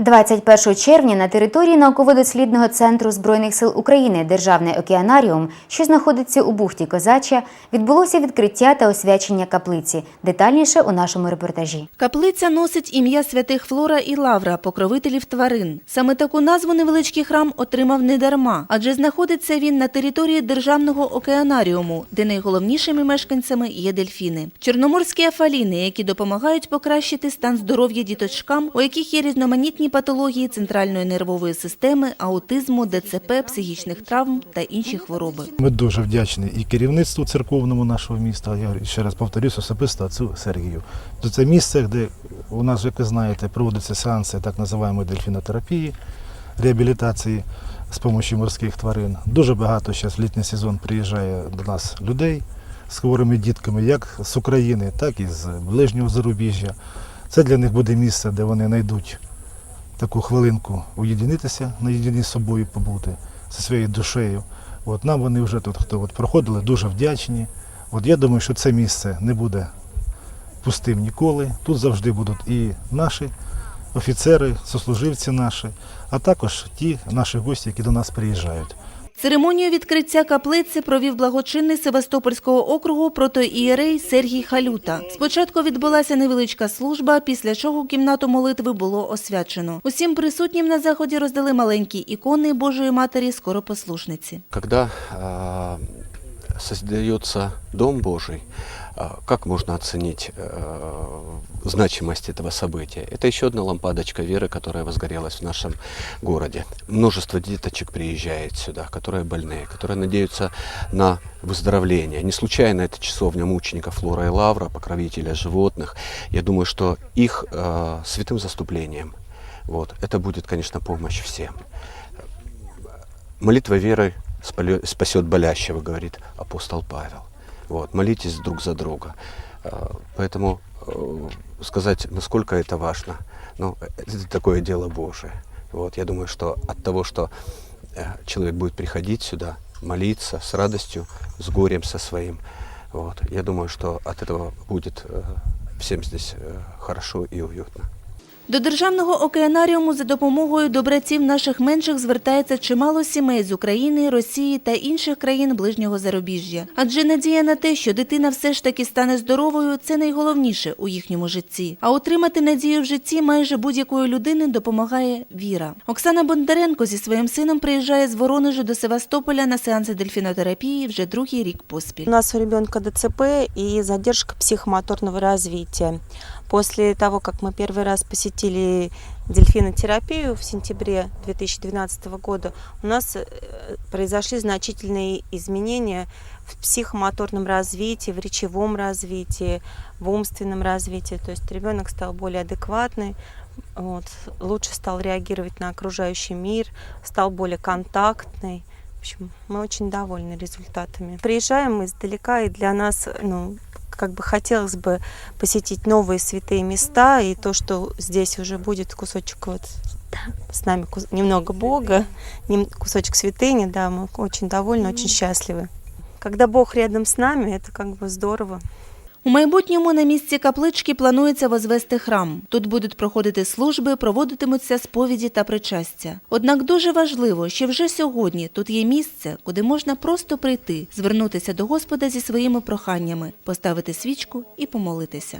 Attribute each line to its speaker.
Speaker 1: 21 червня на території науково-дослідного центру Збройних сил України Державний океанаріум, що знаходиться у бухті Козача, відбулося відкриття та освячення каплиці. Детальніше у нашому репортажі.
Speaker 2: Каплиця носить ім'я святих Флора і Лавра, покровителів тварин. Саме таку назву невеличкий храм отримав недарма, адже знаходиться він на території Державного океанаріуму, де найголовнішими мешканцями є дельфіни. Чорноморські афаліни, які допомагають покращити стан здоров'я діточкам, у яких є різноманітні патології центральної нервової системи, аутизму, ДЦП, психічних травм та інші хвороби.
Speaker 3: Ми дуже вдячні і керівництву церковному нашого міста. Я ще раз повторюсь, особисто отцю Сергію. Це місце, де у нас, як ви знаєте, проводяться сеанси так називаємої дельфінотерапії, реабілітації з допомогою морських тварин. Дуже багато зараз в літній сезон приїжджає до нас людей з хворими дітками, як з України, так і з ближнього зарубіжжя. Це для них буде місце, де вони знайдуть таку хвилинку уєдинитися, наєдині з собою побути, зі своєю душею. От нам вони вже тут, хто от проходили, дуже вдячні. От я думаю, що це місце не буде пустим ніколи. Тут завжди будуть і наші офіцери, сослуживці наші, а також ті наші гості, які до нас приїжджають.
Speaker 2: Церемонію відкриття каплиці провів благочинний Севастопольського округу протоієрей Сергій Халюта. Спочатку відбулася невеличка служба, після чого кімнату молитви було освячено. Усім присутнім на заході роздали маленькі ікони Божої Матері скоропослушниці.
Speaker 4: Когда а, создается Дом Божий, а, как можно оценить а, значимость этого события? Это еще одна лампадочка веры, которая возгорелась в нашем городе. Множество деточек приезжает сюда, которые больные, которые надеются на выздоровление. Не случайно это часовня мученика Флора и Лавра, покровителя животных. Я думаю, что их а, святым заступлением вот, это будет, конечно, помощь всем. Молитва веры спасет болящего, говорит апостол Павел. Вот, молитесь друг за друга. А, Поэтому э, сказать, насколько это важно, ну, это такое дело Божие. Вот, я думаю, что от того, что э, человек будет приходить сюда, молиться с радостью, с горем со своим, вот, я думаю, что от этого будет э, всем здесь э, хорошо и уютно.
Speaker 2: До Державного океанаріуму за допомогою добраців наших менших звертається чимало сімей з України, Росії та інших країн ближнього зарубіжжя. Адже надія на те, що дитина все ж таки стане здоровою, це найголовніше у їхньому житті. А отримати надію в житті майже будь-якої людини допомагає віра. Оксана Бондаренко зі своїм сином приїжджає з Воронежу до Севастополя на сеанси дельфінотерапії вже другий рік поспіль.
Speaker 5: У нас у ребенка ДЦП и задержка психомоторного развития. После того, как мы первый раз посетили дельфинотерапию в сентябре 2012 года, у нас э, произошли значительные изменения в психомоторном развитии, в речевом развитии, в умственном развитии. То есть ребенок стал более адекватный, вот, лучше стал реагировать на окружающий мир, стал более контактный. В общем, мы очень довольны результатами. Приезжаем издалека, и для нас, ну, как бы хотелось бы посетить новые святые места, и то, что здесь уже будет кусочек вот с нами немного Бога, кусочек святыни, да, мы очень довольны, очень счастливы. Когда Бог рядом с нами, это как бы здорово.
Speaker 2: У майбутньому на місці каплички планується возвести храм. Тут будуть проходити служби, проводитимуться сповіді та причастя. Однак дуже важливо, що вже сьогодні тут є місце, куди можна просто прийти, звернутися до Господа зі своїми проханнями, поставити свічку і помолитися.